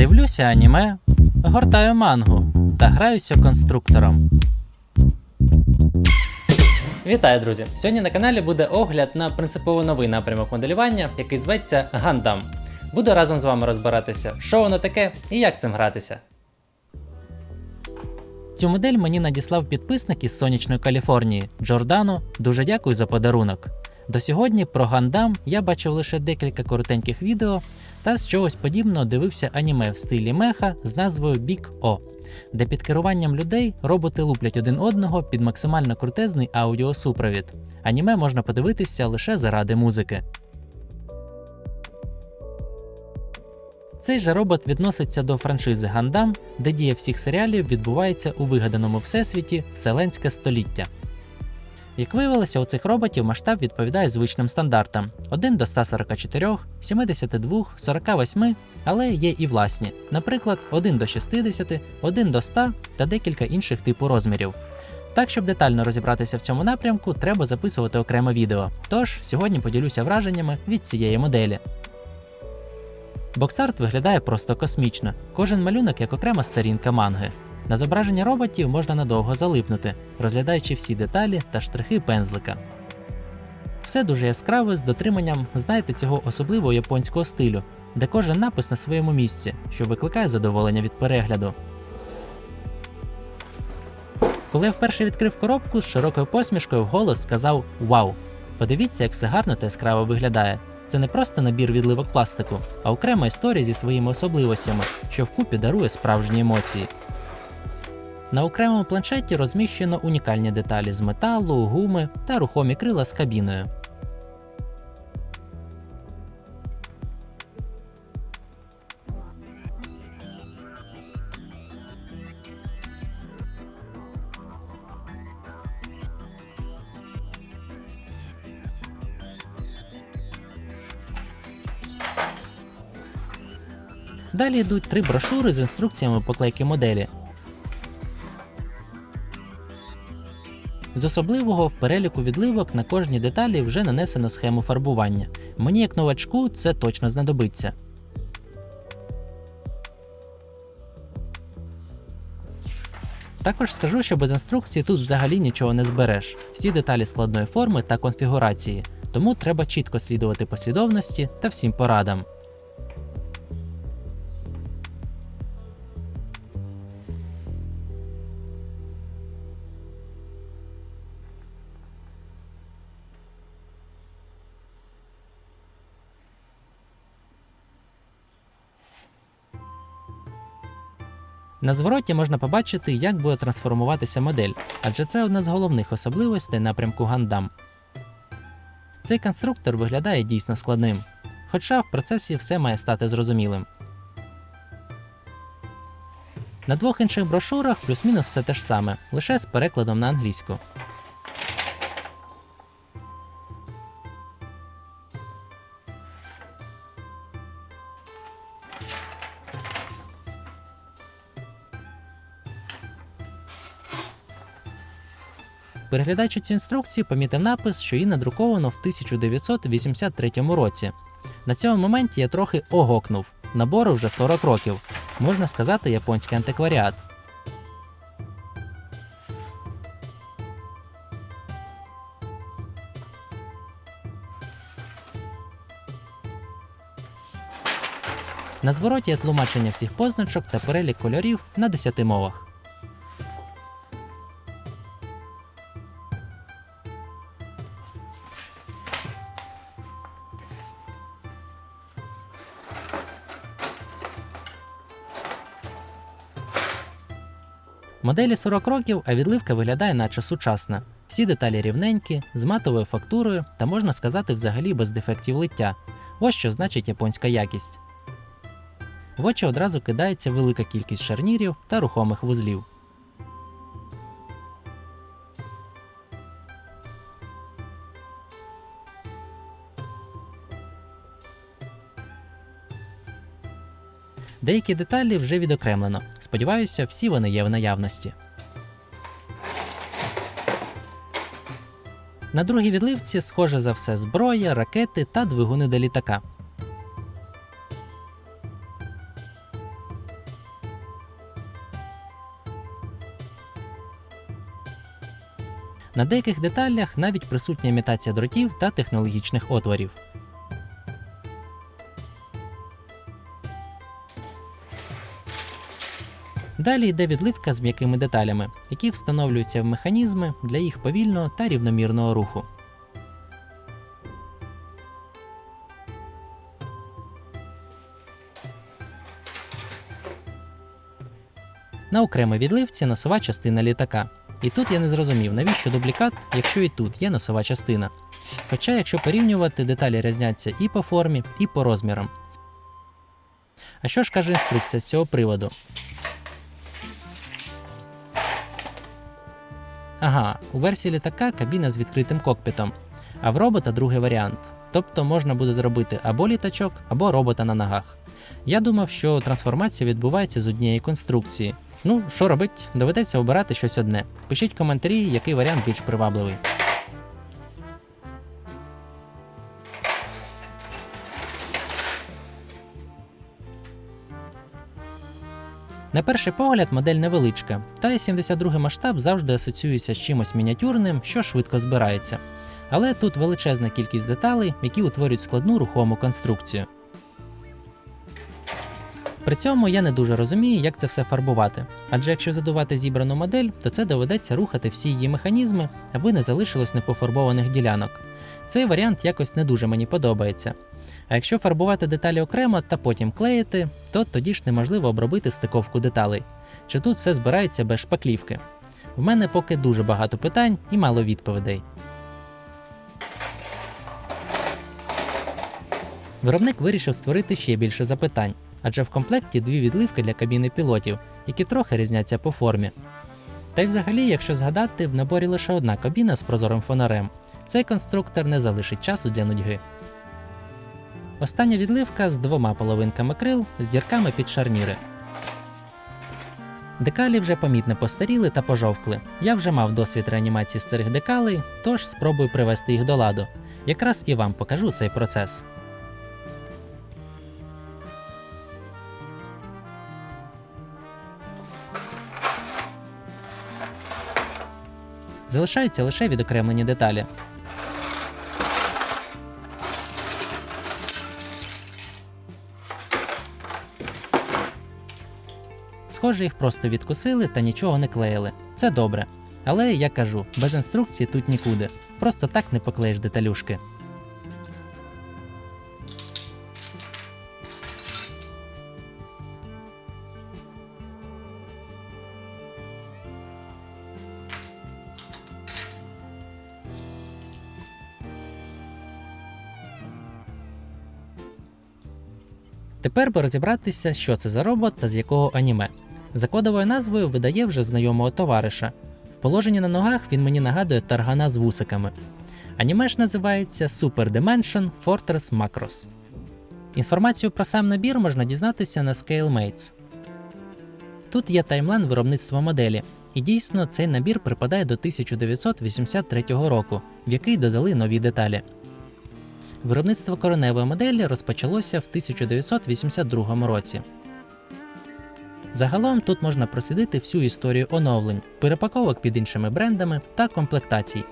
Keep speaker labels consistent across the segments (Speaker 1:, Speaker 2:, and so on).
Speaker 1: Дивлюся аніме, гортаю мангу та граюся конструктором. Вітаю, друзі! Сьогодні на каналі буде огляд на принципово новий напрямок моделювання, який зветься Гандам. Буду разом з вами розбиратися, що воно таке і як цим гратися. Цю модель мені надіслав підписник із сонячної Каліфорнії Джордано. Дуже дякую за подарунок. До сьогодні про Гандам я бачив лише декілька коротеньких відео та з чогось подібного дивився аніме в стилі меха з назвою Big O, де під керуванням людей роботи луплять один одного під максимально крутезний аудіосупровід. Аніме можна подивитися лише заради музики. Цей же робот відноситься до франшизи Гандам, де дія всіх серіалів відбувається у вигаданому всесвіті Вселенське століття. Як виявилося, у цих роботів масштаб відповідає звичним стандартам: 1 до 144, 72, 48, але є і власні, наприклад, 1 до 60, 1 до 100 та декілька інших типу розмірів. Так, щоб детально розібратися в цьому напрямку, треба записувати окреме відео. Тож сьогодні поділюся враженнями від цієї моделі. Боксарт виглядає просто космічно, кожен малюнок як окрема сторінка манги. На зображення роботів можна надовго залипнути, розглядаючи всі деталі та штрихи пензлика. Все дуже яскраве з дотриманням, знаєте, цього особливого японського стилю, де кожен напис на своєму місці, що викликає задоволення від перегляду. Коли я вперше відкрив коробку з широкою посмішкою вголос сказав Вау! Подивіться, як все гарно та яскраво виглядає. Це не просто набір відливок пластику, а окрема історія зі своїми особливостями, що вкупі дарує справжні емоції. На окремому планшеті розміщено унікальні деталі з металу, гуми та рухомі крила з кабіною. Далі йдуть три брошури з інструкціями поклейки моделі. З особливого в переліку відливок на кожній деталі вже нанесено схему фарбування. Мені, як новачку, це точно знадобиться. Також скажу, що без інструкції тут взагалі нічого не збереш. Всі деталі складної форми та конфігурації, тому треба чітко слідувати послідовності та всім порадам. На звороті можна побачити, як буде трансформуватися модель, адже це одна з головних особливостей напрямку Гандам. Цей конструктор виглядає дійсно складним, хоча в процесі все має стати зрозумілим. На двох інших брошурах плюс-мінус все те ж саме, лише з перекладом на англійську. Переглядаючи цю інструкцію, помітив напис, що її надруковано в 1983 році. На цьому моменті я трохи огокнув. Набору вже 40 років, можна сказати, японський антикваріат. На звороті є тлумачення всіх позначок та перелік кольорів на 10 мовах. Моделі 40 років, а відливка виглядає наче сучасна. Всі деталі рівненькі, з матовою фактурою та можна сказати взагалі без дефектів лиття. Ось що значить японська якість. В очі одразу кидається велика кількість шарнірів та рухомих вузлів. Деякі деталі вже відокремлено. Сподіваюся, всі вони є в наявності. На другій відливці, схоже за все, зброя, ракети та двигуни до літака. На деяких деталях навіть присутня імітація дротів та технологічних отворів. Далі йде відливка з м'якими деталями, які встановлюються в механізми для їх повільного та рівномірного руху. На окремій відливці носова частина літака. І тут я не зрозумів, навіщо дублікат, якщо і тут є носова частина. Хоча, якщо порівнювати, деталі різняться і по формі, і по розмірам. А що ж каже інструкція з цього приводу? Ага, у версії літака кабіна з відкритим кокпітом, а в робота другий варіант. Тобто можна буде зробити або літачок, або робота на ногах. Я думав, що трансформація відбувається з однієї конструкції. Ну, що робить, доведеться обирати щось одне. Пишіть коментарі, який варіант більш привабливий. На перший погляд модель невеличка, та й 72 масштаб завжди асоціюється з чимось мініатюрним, що швидко збирається. Але тут величезна кількість деталей, які утворюють складну рухому конструкцію. При цьому я не дуже розумію, як це все фарбувати. Адже якщо задувати зібрану модель, то це доведеться рухати всі її механізми, аби не залишилось непофарбованих ділянок. Цей варіант якось не дуже мені подобається. А якщо фарбувати деталі окремо та потім клеїти, то тоді ж неможливо обробити стиковку деталей. Чи тут все збирається без шпаклівки? В мене поки дуже багато питань і мало відповідей. Виробник вирішив створити ще більше запитань, адже в комплекті дві відливки для кабіни пілотів, які трохи різняться по формі. Та й взагалі, якщо згадати, в наборі лише одна кабіна з прозорим фонарем, цей конструктор не залишить часу для нудьги. Остання відливка з двома половинками крил з дірками під шарніри. Декалі вже помітно постаріли та пожовкли. Я вже мав досвід реанімації старих декалей, тож спробую привести їх до ладу. Якраз і вам покажу цей процес. Залишаються лише відокремлені деталі. Схоже, їх просто відкусили та нічого не клеїли. Це добре. Але я кажу, без інструкції тут нікуди. Просто так не поклеїш деталюшки. Тепер би розібратися, що це за робот та з якого аніме. За кодовою назвою видає вже знайомого товариша. В положенні на ногах він мені нагадує таргана з вусиками. Аніме ж називається Super Dimension Fortress Macros. Інформацію про сам набір можна дізнатися на ScaleMates. Тут є таймлайн виробництва моделі, і дійсно цей набір припадає до 1983 року, в який додали нові деталі. Виробництво короневої моделі розпочалося в 1982 році. Загалом тут можна прослідити всю історію оновлень, перепаковок під іншими брендами та комплектацій.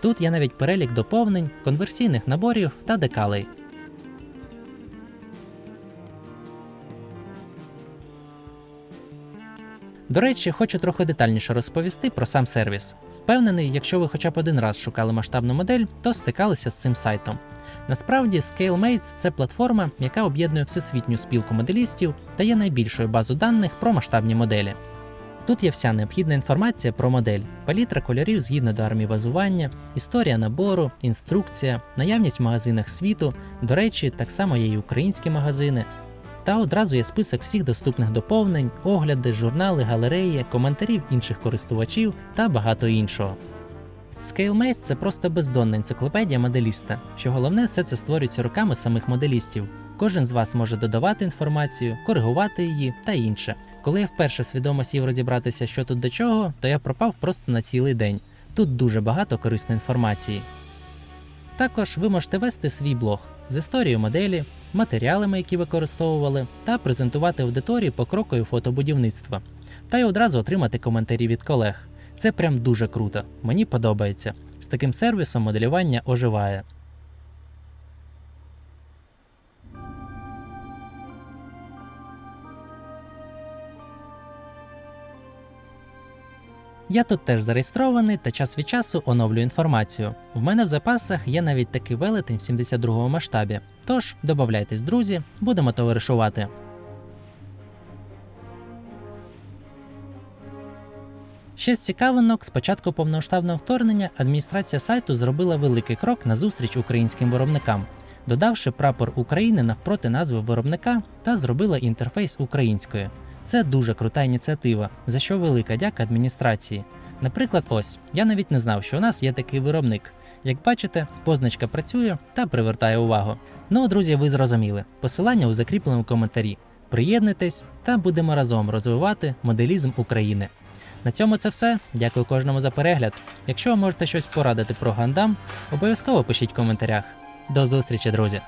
Speaker 1: Тут є навіть перелік доповнень, конверсійних наборів та декалей. До речі, хочу трохи детальніше розповісти про сам сервіс. Впевнений, якщо ви хоча б один раз шукали масштабну модель, то стикалися з цим сайтом. Насправді, ScaleMates – це платформа, яка об'єднує всесвітню спілку моделістів та є найбільшою базу даних про масштабні моделі. Тут є вся необхідна інформація про модель, палітра кольорів згідно до армії базування, історія набору, інструкція, наявність в магазинах світу. До речі, так само є і українські магазини, та одразу є список всіх доступних доповнень, огляди, журнали, галереї, коментарів інших користувачів та багато іншого. ScaleMates – це просто бездонна енциклопедія моделіста, що головне все це створюється руками самих моделістів. Кожен з вас може додавати інформацію, коригувати її та інше. Коли я вперше свідомо сів розібратися, що тут до чого, то я пропав просто на цілий день. Тут дуже багато корисної інформації. Також ви можете вести свій блог з історією моделі, матеріалами, які використовували, та презентувати аудиторії покрокові фотобудівництва, та й одразу отримати коментарі від колег. Це прям дуже круто. Мені подобається. З таким сервісом моделювання оживає. Я тут теж зареєстрований та час від часу оновлюю інформацію. В мене в запасах є навіть такий велетень в 72 масштабі. Тож додавайтесь, друзі, будемо товаришувати. Ще з цікавинок, з початку повномасштабного вторгнення адміністрація сайту зробила великий крок на зустріч українським виробникам, додавши прапор України навпроти назви виробника та зробила інтерфейс українською. Це дуже крута ініціатива, за що велика дяка адміністрації. Наприклад, ось я навіть не знав, що у нас є такий виробник. Як бачите, позначка працює та привертає увагу. Ну, друзі, ви зрозуміли. Посилання у закріпленому коментарі. Приєднуйтесь та будемо разом розвивати моделізм України. На цьому це все. Дякую кожному за перегляд. Якщо ви можете щось порадити про гандам, обов'язково пишіть в коментарях. До зустрічі, друзі!